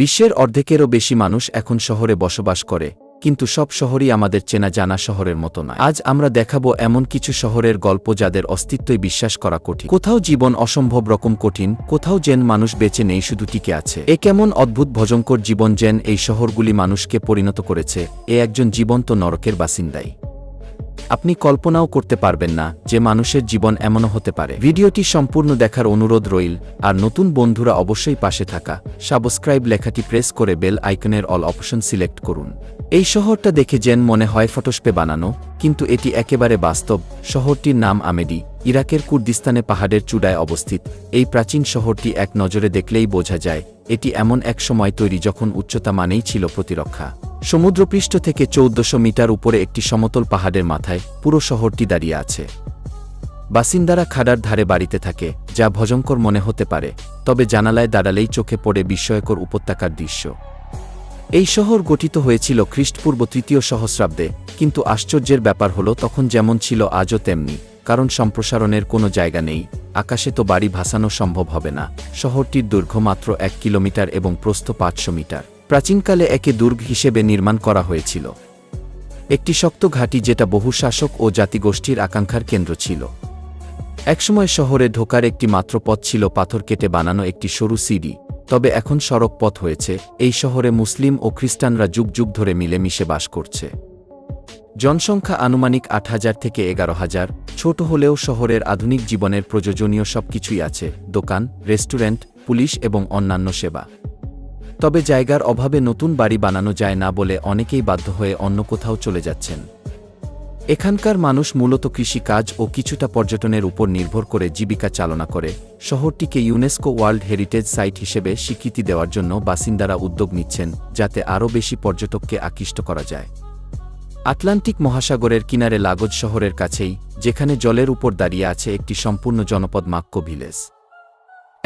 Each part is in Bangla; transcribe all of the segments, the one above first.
বিশ্বের অর্ধেকেরও বেশি মানুষ এখন শহরে বসবাস করে, কিন্তু সব শহরই আমাদের চেনা জানা শহরের মতো নয়। আজ আমরা দেখাবো এমন কিছু শহরের গল্প যাদের অস্তিত্বই বিশ্বাস করা কঠিন। কোথাও জীবন অসম্ভব রকম কঠিন, কোথাও যেন মানুষ বেঁচে নেই শুধু টিকে আছে। এ কেমন অদ্ভুত ভজঙ্কর জীবন যেন এই শহরগুলি মানুষকে পরিণত করেছে, এ একজন জীবন্ত নরকের বাসিন্দাই। আপনি কল্পনাও করতে পারবেন না যে মানুষের জীবন এমনও হতে পারে। ভিডিওটি সম্পূর্ণ দেখার অনুরোধ রইল, আর নতুন বন্ধুরা অবশ্যই পাশে থাকা সাবস্ক্রাইব লেখাটি প্রেস করে বেল আইকনের অল অপশন সিলেক্ট করুন। এই শহরটা দেখে যেন মনে হয় ফটোস্পে বানানো, কিন্তু এটি একেবারে বাস্তব। শহরটির নাম আমেডি, ইরাকের কুর্দিস্তানে পাহাড়ের চূড়ায় অবস্থিত। এই প্রাচীন শহরটি এক নজরে দেখলেই বোঝা যায়, এটি এমন এক সময় তৈরি যখন উচ্চতা মানেই ছিল প্রতিরক্ষা। সমুদ্রপৃষ্ঠ থেকে চৌদ্দশো মিটার উপরে একটি সমতল পাহাড়ের মাথায় পুরো শহরটি দাঁড়িয়ে আছে। বাসিন্দারা খাড়ার ধারে বাড়িতে থাকে, যা ভজঙ্কর মনে হতে পারে, তবে জানালায় দাঁড়ালেই চোখে পড়ে বিস্ময়কর উপত্যকার দৃশ্য। এই শহর গঠিত হয়েছিল খ্রিস্টপূর্ব তৃতীয় সহস্রাব্দে, কিন্তু আশ্চর্যের ব্যাপার হল তখন যেমন ছিল আজও তেমনি, কারণ সম্প্রসারণের কোনো জায়গা নেই, আকাশে তো বাড়ি ভাসানো সম্ভব হবে না, শহরটির দৈর্ঘ্য মাত্র এক কিলোমিটার এবং প্রস্থ পাঁচশো মিটার। প্রাচীনকালে একে দুর্গ হিসেবে নির্মাণ করা হয়েছিল। একটি শক্ত ঘাঁটি যেটা বহু শাসক ও জাতিগোষ্ঠীর আকাঙ্ক্ষার কেন্দ্র ছিল। একসময় শহরে ঢোকার একটি মাত্র পথ ছিল পাথর কেটে বানানো একটি সরু সিঁড়ি, তবে এখন সড়ক পথ হয়েছে, এই শহরে মুসলিম ও খ্রিস্টানরা যুগ যুগ ধরে মিলেমিশে বাস করছে। জনসংখ্যা আনুমানিক আট হাজার থেকে এগারো হাজার, ছোট হলেও শহরের আধুনিক জীবনের প্রয়োজনীয় সবকিছুই আছে, দোকান, রেস্টুরেন্ট, পুলিশ এবং অন্যান্য সেবা। তবে জায়গার অভাবে নতুন বাড়ি বানানো যায় না বলে অনেকেই বাধ্য হয়ে অন্য কোথাও চলে যাচ্ছেন। এখানকার মানুষ মূলত কৃষিকাজ ও কিছুটা পর্যটনের উপর নির্ভর করে জীবিকা চালনা করে। শহরটিকে ইউনেস্কো ওয়ার্ল্ড হেরিটেজ সাইট হিসেবে স্বীকৃতি দেওয়ার জন্য বাসিন্দারা উদ্যোগ নিচ্ছেন যাতে আরও বেশি পর্যটককে আকৃষ্ট করা যায়। আটলান্টিক মহাসাগরের কিনারে লাগোজ শহরের কাছেই, যেখানে জলের উপর দাঁড়িয়ে আছে একটি সম্পূর্ণ জনপদ মাক্কো ভিলেজ।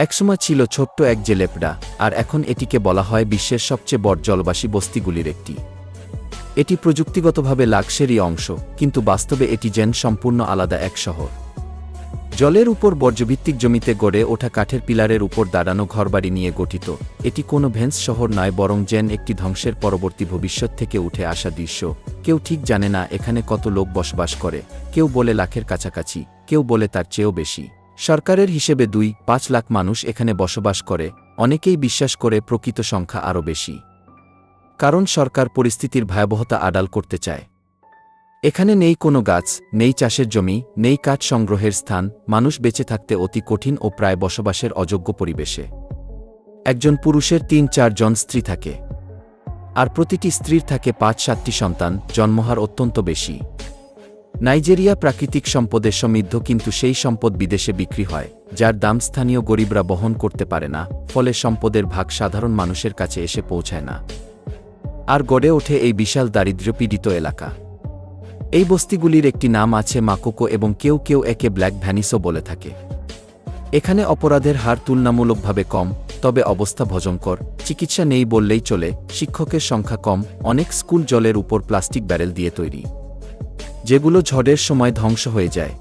একসময় ছিল ছোট্ট এক জেলেপডা আর এখন এটিকে বলা হয় বিশ্বের সবচেয়ে বড় জলবাসী বস্তিগুলির একটি। এটি প্রযুক্তিগতভাবে লাক্সারি অংশ, কিন্তু বাস্তবে এটি যেন সম্পূর্ণ আলাদা এক শহর। জলের উপর বর্জ্যভিত্তিক জমিতে গড়ে ওঠা কাঠের পিলারের উপর দাঁড়ানো ঘরবাড়ি নিয়ে গঠিত, এটি কোনো ভেন্স শহর নয়, বরং জেন একটি ধ্বংসের পরবর্তী ভবিষ্যৎ থেকে উঠে আসা দৃশ্য। কেউ ঠিক জানে না এখানে কত লোক বসবাস করে, কেউ বলে লাখের কাছাকাছি, কেউ বলে তার চেয়েও বেশি। সরকারের হিসেবে দুই, পাঁচ লাখ মানুষ এখানে বসবাস করে, অনেকেই বিশ্বাস করে প্রকৃত সংখ্যা আরও বেশি। কারণ সরকার পরিস্থিতির ভয়াবহতা আড়াল করতে চায়। এখানে নেই কোনো গাছ, নেই চাষের জমি, নেই কাঠ সংগ্রহের স্থান, মানুষ বেঁচে থাকতে অতি কঠিন ও প্রায় বসবাসের অযোগ্য পরিবেশে। একজন পুরুষের তিন চারজন স্ত্রী থাকে। আর প্রতিটি স্ত্রীর থাকে পাঁচ, সাতটি সন্তান, জন্মহার অত্যন্ত বেশি। নাইজেরিয়া প্রাকৃতিক সম্পদে সমৃদ্ধ কিন্তু সেই সম্পদ বিদেশে বিক্রি হয়, যার দাম স্থানীয় গরিবরা বহন করতে পারে না, ফলে সম্পদের ভাগ সাধারণ মানুষের কাছে এসে পৌঁছায় না। আর গড়ে ওঠে এই বিশাল দারিদ্র্যপীড়িত এলাকা। এই বস্তিগুলির একটি নাম আছে মাকোকো এবং কেউ কেউ একে ব্ল্যাক ভ্যানিসও বলে থাকে। এখানে অপরাধের হার তুলনামূলকভাবে কম, তবে অবস্থা ভজঙ্কর, চিকিৎসা নেই বললেই চলে, শিক্ষকের সংখ্যা কম, অনেক স্কুল জলের উপর প্লাস্টিক ব্যারেল দিয়ে তৈরি। যেগুলো ঝড়ের সময় ধ্বংস হয়ে যায়।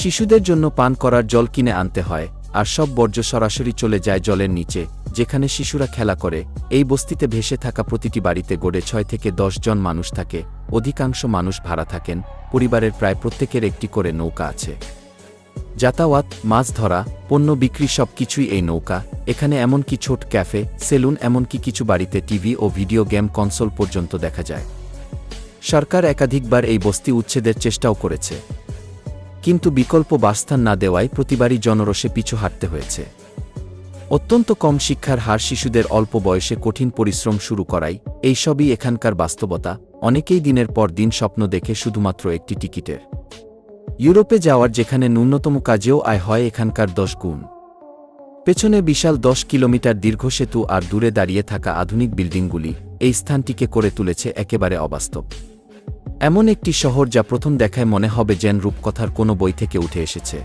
শিশুদের জন্য পান করার জল কিনে আনতে হয়, আর সব বর্জ্য সরাসরি চলে যায় জলের নিচে, যেখানে শিশুরা খেলা করে। এই বস্তিতে ভেসে থাকা প্রতিটি বাড়িতে গড়ে ছয় থেকে দশ জন মানুষ থাকে, অধিকাংশ মানুষ ভাড়া থাকেন, পরিবারের প্রায় প্রত্যেকের একটি করে নৌকা আছে। যাতায়াত, মাছ ধরা, পণ্য বিক্রি সব কিছুই এই নৌকা, এখানে এমনকি ছোট ক্যাফে, সেলুন, এমনকি কিছু বাড়িতে টিভি ও ভিডিও গেম কনসোল পর্যন্ত দেখা যায়। সরকার একাধিকবার এই বস্তি উচ্ছেদের চেষ্টাও করেছে। কিন্তু বিকল্প বাসস্থান না দেওয়ায় প্রতিবারই জনরসে পিছু হাঁটতে হয়েছে। অত্যন্ত কম শিক্ষার হার শিশুদের অল্প বয়সে কঠিন পরিশ্রম শুরু করাই এইসবই এখানকার বাস্তবতা। অনেকেই দিনের পর দিন স্বপ্ন দেখে শুধুমাত্র একটি টিকিটের। ইউরোপে যাওয়ার যেখানে ন্যূনতম কাজেও আয় হয় এখানকার দশ গুণ। পেছনে বিশাল দশ কিলোমিটার দীর্ঘ সেতু আর দূরে দাঁড়িয়ে থাকা আধুনিক বিল্ডিংগুলি এই স্থানটিকে করে তুলেছে একেবারে অবাস্তব। এমন একটি শহর যা প্রথম দেখায় মনে হবে যেন রূপকথার কোনো বই থেকে উঠে এসেছে।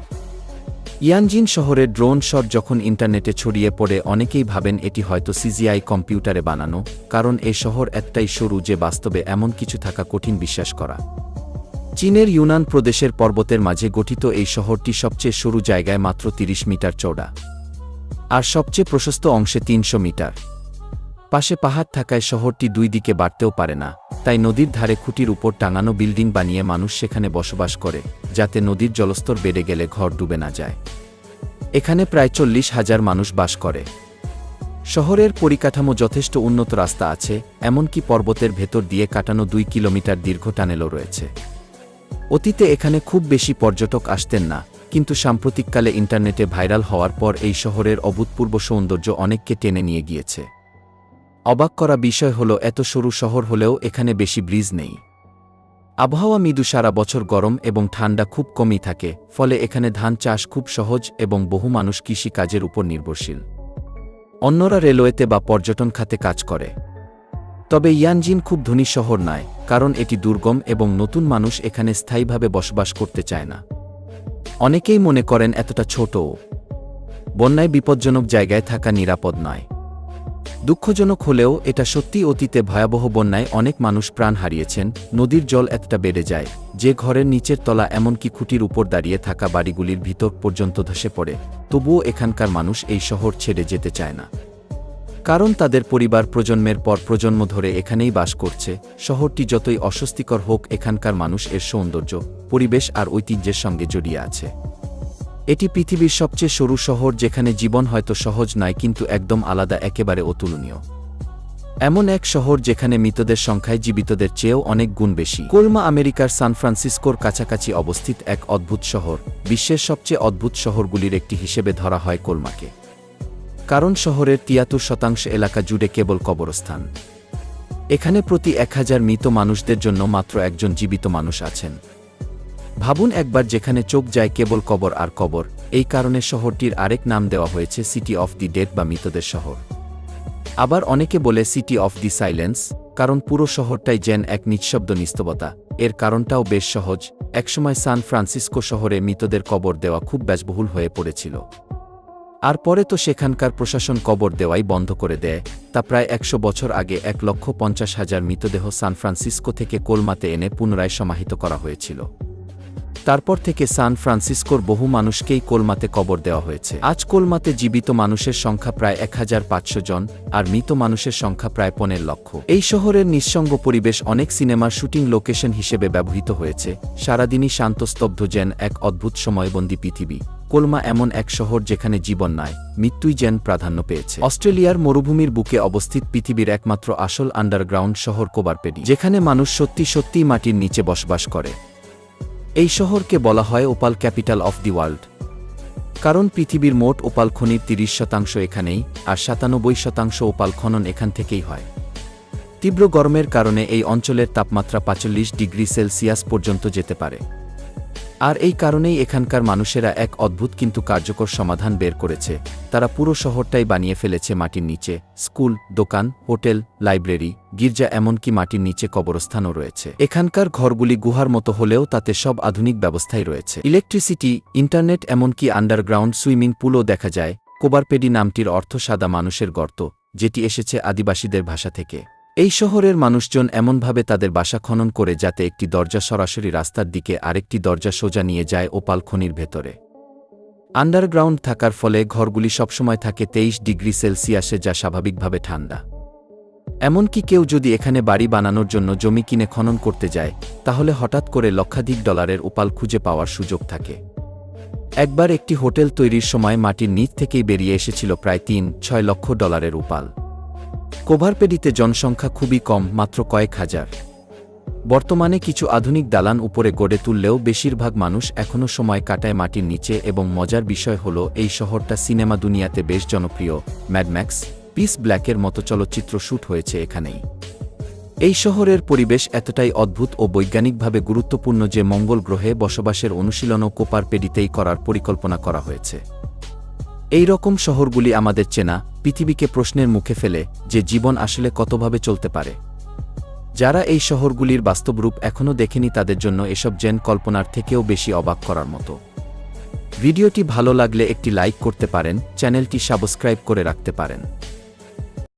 ইয়ানজিন শহরের ড্রোন শট যখন ইন্টারনেটে ছড়িয়ে পড়ে, অনেকেই ভাবেন এটি হয়তো সিজিআই কম্পিউটারে বানানো, কারণ এ শহর একটাই সরু যে বাস্তবে এমন কিছু থাকা কঠিন বিশ্বাস করা। চীনের ইউনান প্রদেশের পর্বতের মাঝে গঠিত এই শহরটি সবচেয়ে সরু জায়গায় মাত্র ৩০ মিটার চৌড়া আর সবচেয়ে প্রশস্ত অংশে তিনশো মিটার। পাশে পাহাড় থাকায় শহরটি দুই দিকে বাড়তেও পারে না, তাই নদীর ধারে খুঁটির উপর টাঙানো বিল্ডিং বানিয়ে মানুষ সেখানে বসবাস করে, যাতে নদীর জলস্তর বেড়ে গেলে ঘর ডুবে না যায়। এখানে প্রায় চল্লিশ হাজার মানুষ বাস করে। শহরের পরিকাঠামো যথেষ্ট উন্নত রাস্তা আছে, এমনকি পর্বতের ভেতর দিয়ে কাটানো দুই কিলোমিটার দীর্ঘ টানেলও রয়েছে। অতীতে এখানে খুব বেশি পর্যটক আসতেন না, কিন্তু সাম্প্রতিককালে ইন্টারনেটে ভাইরাল হওয়ার পর এই শহরের অভূতপূর্ব সৌন্দর্য অনেককে টেনে নিয়ে গিয়েছে। অবাক করা বিষয় হল, এত সরু শহর হলেও এখানে বেশি ব্রিজ নেই। আবহাওয়া মৃদু সারা বছর গরম এবং ঠান্ডা খুব কমই থাকে, ফলে এখানে ধান চাষ খুব সহজ এবং বহু মানুষ কৃষি কাজের উপর নির্ভরশীল। অন্যরা রেলওয়েতে বা পর্যটন খাতে কাজ করে। তবে ইয়ানজিন খুব ধনী শহর নয়, কারণ এটি দুর্গম এবং নতুন মানুষ এখানে স্থায়ীভাবে বসবাস করতে চায় না। অনেকেই মনে করেন, এতটা ছোটও। বন্যায় বিপজ্জনক জায়গায় থাকা নিরাপদ নয়। দুঃখজনক হলেও এটা সত্যি অতীতে ভয়াবহ বন্যায় অনেক মানুষ প্রাণ হারিয়েছেন, নদীর জল এতটা বেড়ে যায়, যে ঘরের নিচের তলা এমনকি খুঁটির উপর দাঁড়িয়ে থাকা বাড়িগুলির ভিতর পর্যন্ত ধসে পড়ে, তবুও এখানকার মানুষ এই শহর ছেড়ে যেতে চায় না। কারণ তাদের পরিবার প্রজন্মের পর প্রজন্ম ধরে এখানেই বাস করছে, শহরটি যতই অস্বস্তিকর হোক এখানকার মানুষ এর সৌন্দর্য, পরিবেশ আর ঐতিহ্যের সঙ্গে জড়িয়ে আছে। এটি পৃথিবীর সবচেয়ে সরু শহর যেখানে জীবন হয়তো সহজ নয়, কিন্তু একদম আলাদা, একেবারে অতুলনীয়। এমন এক শহর যেখানে মৃতদের সংখ্যায় জীবিতদের চেয়েও অনেক গুণ বেশি। কোলমা আমেরিকার সান ফ্রান্সিসকোর কাছাকাছি অবস্থিত এক অদ্ভুত শহর, বিশ্বের সবচেয়ে অদ্ভুত শহরগুলির একটি হিসেবে ধরা হয় কোলমাকে। কারণ শহরের তিয়াত্তর শতাংশ এলাকা জুড়ে কেবল কবরস্থান। এখানে প্রতি এক হাজার মৃত মানুষদের জন্য মাত্র একজন জীবিত মানুষ আছেন। ভাবুন একবার যেখানে চোখ যায় কেবল কবর আর কবর। এই কারণে শহরটির আরেক নাম দেওয়া হয়েছে সিটি অফ দি ডেড বা মৃতদের শহর। আবার অনেকে বলে সিটি অফ দি সাইলেন্স কারণ পুরো শহরটাই যেন এক নিঃশব্দ নিস্তবতা এর কারণটাও বেশ সহজ, একসময় সান ফ্রান্সিসকো শহরে মৃতদের কবর দেওয়া খুব ব্যয়বহুল হয়ে পড়েছিল। আর পরে তো সেখানকার প্রশাসন কবর দেওয়াই বন্ধ করে দেয়, তা প্রায় একশো বছর আগে এক লক্ষ পঞ্চাশ হাজার মৃতদেহ সান ফ্রান্সিসকো থেকে কোলমাতে এনে পুনরায় সমাহিত করা হয়েছিল। তারপর থেকে সান ফ্রান্সিসকোর বহু মানুষকেই কোলমাতে কবর দেওয়া হয়েছে। আজ কোলমাতে জীবিত মানুষের সংখ্যা প্রায় এক হাজার পাঁচশো জন আর মৃত মানুষের সংখ্যা প্রায় পনেরো লক্ষ। এই শহরের নিঃসঙ্গ পরিবেশ অনেক সিনেমার শুটিং লোকেশন হিসেবে ব্যবহৃত হয়েছে। সারাদিনই শান্তস্তব্ধ যেন এক অদ্ভুত সময়বন্দী পৃথিবী। কোলমা এমন এক শহর যেখানে জীবন নাই, মৃত্যুই যেন প্রাধান্য পেয়েছে। অস্ট্রেলিয়ার মরুভূমির বুকে অবস্থিত পৃথিবীর একমাত্র আসল আন্ডারগ্রাউন্ড শহর কোবারপেডি, যেখানে মানুষ সত্যি সত্যিই মাটির নিচে বসবাস করে। এই শহরকে বলা হয় opal capital of the world. কারণ পৃথিবীর মোট ওপাল খনির তিরিশ শতাংশ এখানেই আর সাতানব্বই শতাংশ ওপাল খনন এখান থেকেই হয়। তীব্র গরমের কারণে এই অঞ্চলের তাপমাত্রা পাঁচল্লিশ ডিগ্রি সেলসিয়াস পর্যন্ত যেতে পারে। আর এই কারণেই এখানকার মানুষেরা এক অদ্ভুত কিন্তু কার্যকর সমাধান বের করেছে। তারা পুরো শহরটাই বানিয়ে ফেলেছে মাটির নিচে। স্কুল, দোকান, হোটেল, লাইব্রেরি, গির্জা এমনকি মাটির নিচে কবরস্থানও রয়েছে। এখানকার ঘরগুলি গুহার মতো হলেও তাতে সব আধুনিক ব্যবস্থাই রয়েছে। ইলেকট্রিসিটি, ইন্টারনেট এমনকি আন্ডারগ্রাউন্ড সুইমিং পুলও দেখা যায়। কোবারপেডি নামটির অর্থ সাদা মানুষের গর্ত, যেটি এসেছে আদিবাসীদের ভাষা থেকে। এই শহরের মানুষজন এমনভাবে তাদের বাসা খনন করে যাতে একটি দরজা সরাসরি রাস্তার দিকে আরেকটি দরজা সোজা নিয়ে যায় ওপাল খনির ভেতরে। আন্ডারগ্রাউন্ড থাকার ফলে ঘরগুলি সবসময় থাকে তেইশ ডিগ্রি সেলসিয়াসে যা স্বাভাবিকভাবে ঠান্ডা। এমনকি কেউ যদি এখানে বাড়ি বানানোর জন্য জমি কিনে খনন করতে যায়, তাহলে হঠাৎ করে লক্ষাধিক ডলারের উপাল খুঁজে পাওয়ার সুযোগ থাকে। একবার একটি হোটেল তৈরির সময় মাটির নিচ থেকেই বেরিয়ে এসেছিল প্রায় তিন, ছয় লক্ষ ডলারের উপাল কোভারপেডিতে জনসংখ্যা খুবই কম, মাত্র কয়েক হাজার। বর্তমানে কিছু আধুনিক দালান উপরে গড়ে তুললেও বেশিরভাগ মানুষ এখনও সময় কাটায় মাটির নিচে এবং মজার বিষয় হল এই শহরটা সিনেমা দুনিয়াতে বেশ জনপ্রিয় ম্যাডম্যাক্স পিস ব্ল্যাকের মতো চলচ্চিত্র শ্যুট হয়েছে এখানেই। এই শহরের পরিবেশ এতটাই অদ্ভুত ও বৈজ্ঞানিকভাবে গুরুত্বপূর্ণ যে মঙ্গল গ্রহে বসবাসের অনুশীলনও কোপারপেডিতেই করার পরিকল্পনা করা হয়েছে। এই রকম শহরগুলি আমাদের চেনা পৃথিবীকে প্রশ্নের মুখে ফেলে যে জীবন আসলে কতভাবে চলতে পারে। যারা এই শহরগুলির বাস্তব রূপ এখনও দেখেনি তাদের জন্য এসব জেন কল্পনার থেকেও বেশি অবাক করার মতো। ভিডিওটি ভালো লাগলে একটি লাইক করতে পারেন, চ্যানেলটি সাবস্ক্রাইব করে রাখতে পারেন।